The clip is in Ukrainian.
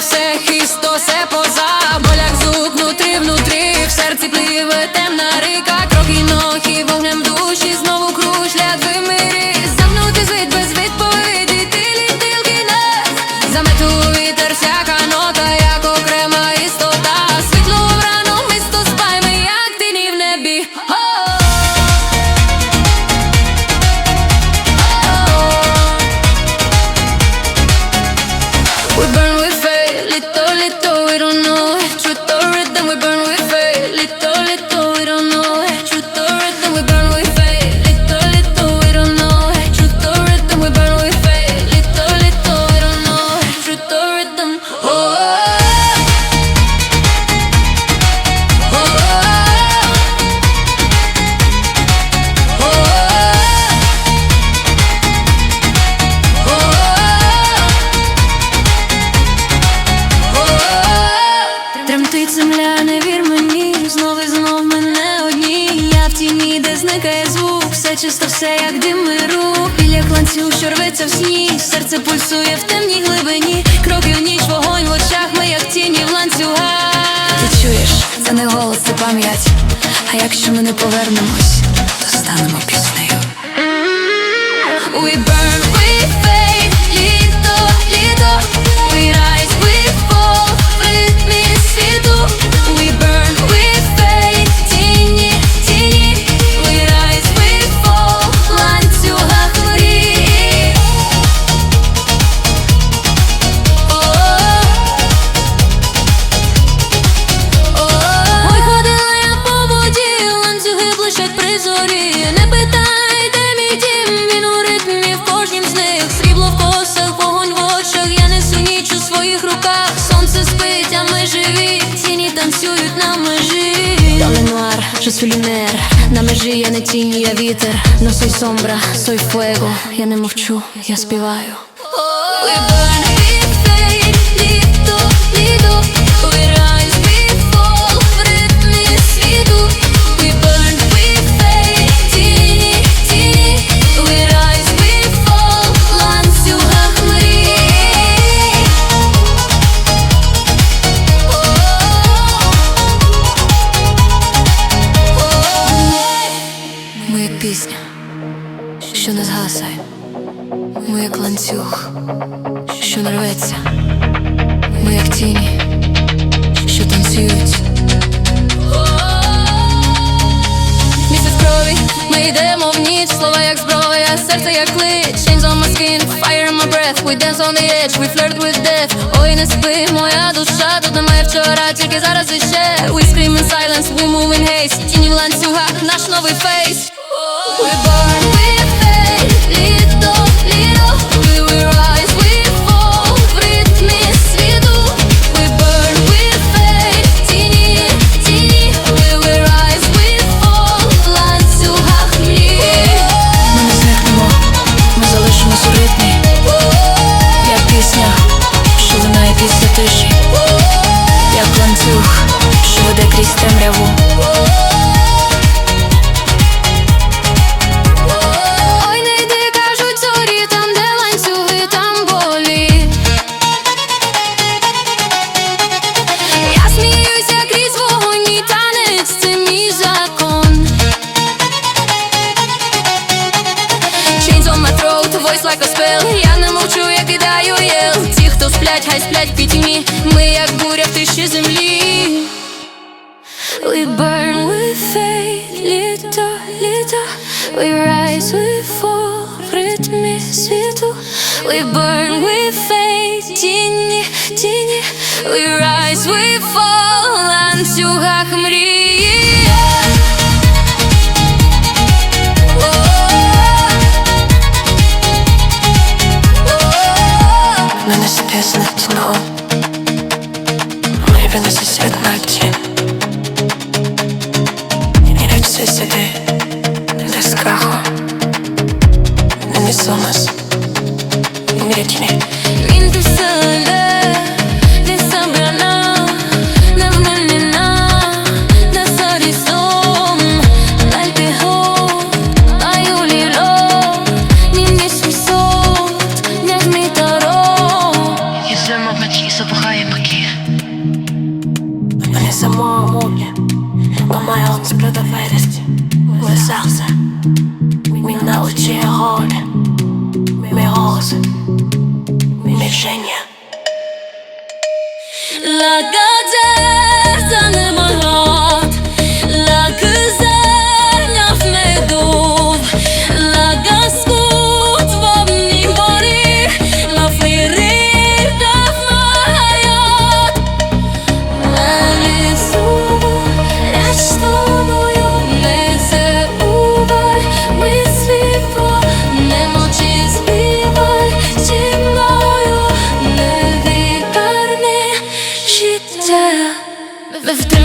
все хисто, все поза. Боляк зуб внутрі, внутрі, в серці пливе темна рика, кроки ноги, вогнем душі, знову кружлять вимирі Замнути звід без відповіді, ти літил кінець Замету вітер, всяка нота, як окрема істота. Світло в рану, місто спайми, як тіні в небі. We burn чисто, все як дим і рух Біля ланцюг, що рветься в сні, серце пульсує в темній глибині. Кроки ніч, вогонь в очах, ми як тіні в ланцюгах. Ти чуєш, це не голос, це пам'ять. А якщо ми не повернемось, то станемо піснею. We burn, we межі я не тінь, я вітер. Но soy sombra, soy fuego Я не мовчу, я співаю що не згасає. Ми як ланцюг, що не рветься Ми як тіні, що танцюють. Місяць крові, ми йдемо в ніч, слова як зброя, серце як клич Chains on my skin, fire in my breath. We dance on the edge, we flirt with death. Ой, не спи, моя душа, тут немає вчора, тільки зараз іще. We scream in silence, we move in haste. Тіні в ланцюгах, наш новий фейс хай сплять в пітьмі Ми як буря в тиші землі We burn, we fade, літо, літо We rise, we fall, в ритмі світу We burn, we fade, тіні, тіні We rise, we fall, в ланцюгах мрії Не неси знов, ми винеси світ на тінь. І речі сиди, не страху, не несомас, не тіні. Він ти Let's do